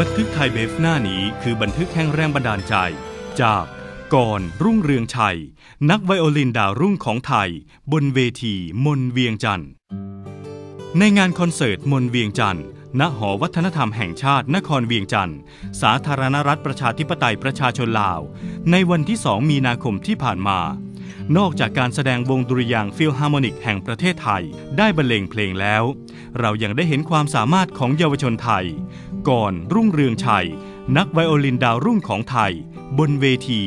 บันทึกไทยเบฟหน้านี้คือบันทึกแห่งแรงบันดาลใจ จากก่อนรุ่งเรืองชัย นักไวโอลินดาวรุ่งของไทย บนเวทีมนเวียงจันทร์ในงานคอนเสิร์ตมนเวียงจันทร์ณหอวัฒนธรรมแห่งชาตินครเวียงจันทร์สาธารณรัฐประชาธิปไตยประชาชนลาว ในวันที่ 2 มีนาคมที่ผ่านมา นอกจากการแสดงวงดุริยางฟิลฮาร์โมนิกแห่งประเทศไทย ได้บรรเลงเพลงแล้ว เรายังได้เห็นความสามารถของเยาวชนไทย ก่อนรุ่งเรืองชัย นักไวโอลินดาวรุ่งของไทย บนเวที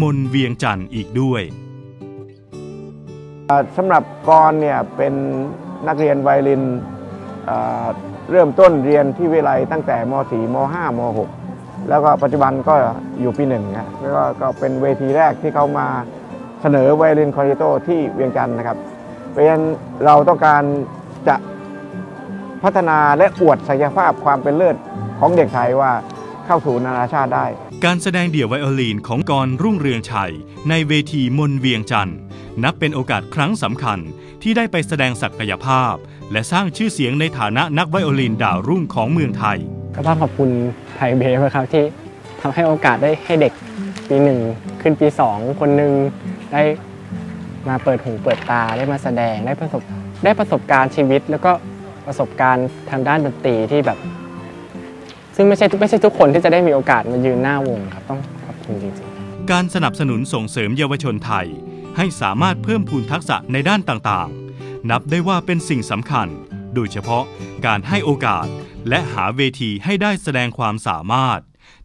มนเวียงจันทร์อีกด้วยสำหรับกรเนี่ยเป็นนักเรียนไวโอลินเริ่มต้นเรียนที่วิทยาลัยตั้งแต่ม .4 ม .5 ม .6 แล้วก็ปัจจุบันก็อยู่ปีหนึ่งนะแล้วก็เป็นเวทีแรกที่เขามาเสนอไวโอลินคอนแรโตที่เวียงจันทร์นะครับเพราะฉะนั้นเราต้องการจะ พัฒนาและอวดศักยภาพความเป็นเลิศของเด็กไทยว่าเข้าสู่นานาชาติได้ การแสดงเดี่ยวไวโอลินของกรรุ่งเรืองชัย ในเวทีมนเวียงจันทร์นับเป็นโอกาสครั้งสำคัญที่ได้ไปแสดงศักยภาพ และสร้างชื่อเสียงในฐานะนักไวโอลินดาวรุ่งของเมืองไทย ก็ต้องขอบคุณไทยเบฟครับที่ทำให้โอกาสได้ให้เด็กปีหนึ่งขึ้นปีสองคนหนึ่งได้มาเปิดหูเปิดตาได้มาแสดงได้ประสบได้ประสบการณ์ชีวิต แล้วก็ ประสบการณ์ทางด้านดนตรีที่แบบ ซึ่งไม่ใช่ไม่ใช่ทุกคนที่จะได้มีโอกาสมายืนหน้าวงครับ ต้องขอบคุณจริงๆ การสนับสนุนส่งเสริมเยาวชนไทย ให้สามารถเพิ่มพูนทักษะในด้านต่างๆ นับได้ว่าเป็นสิ่งสำคัญ โดยเฉพาะการให้โอกาส และหาเวทีให้ได้แสดงความสามารถ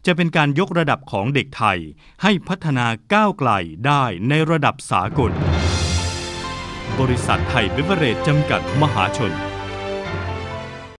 จะเป็นการยกระดับของเด็กไทย ให้พัฒนาก้าวไกลได้ในระดับสากล บริษัทไทยเบเวอเรจจำกัดมหาชน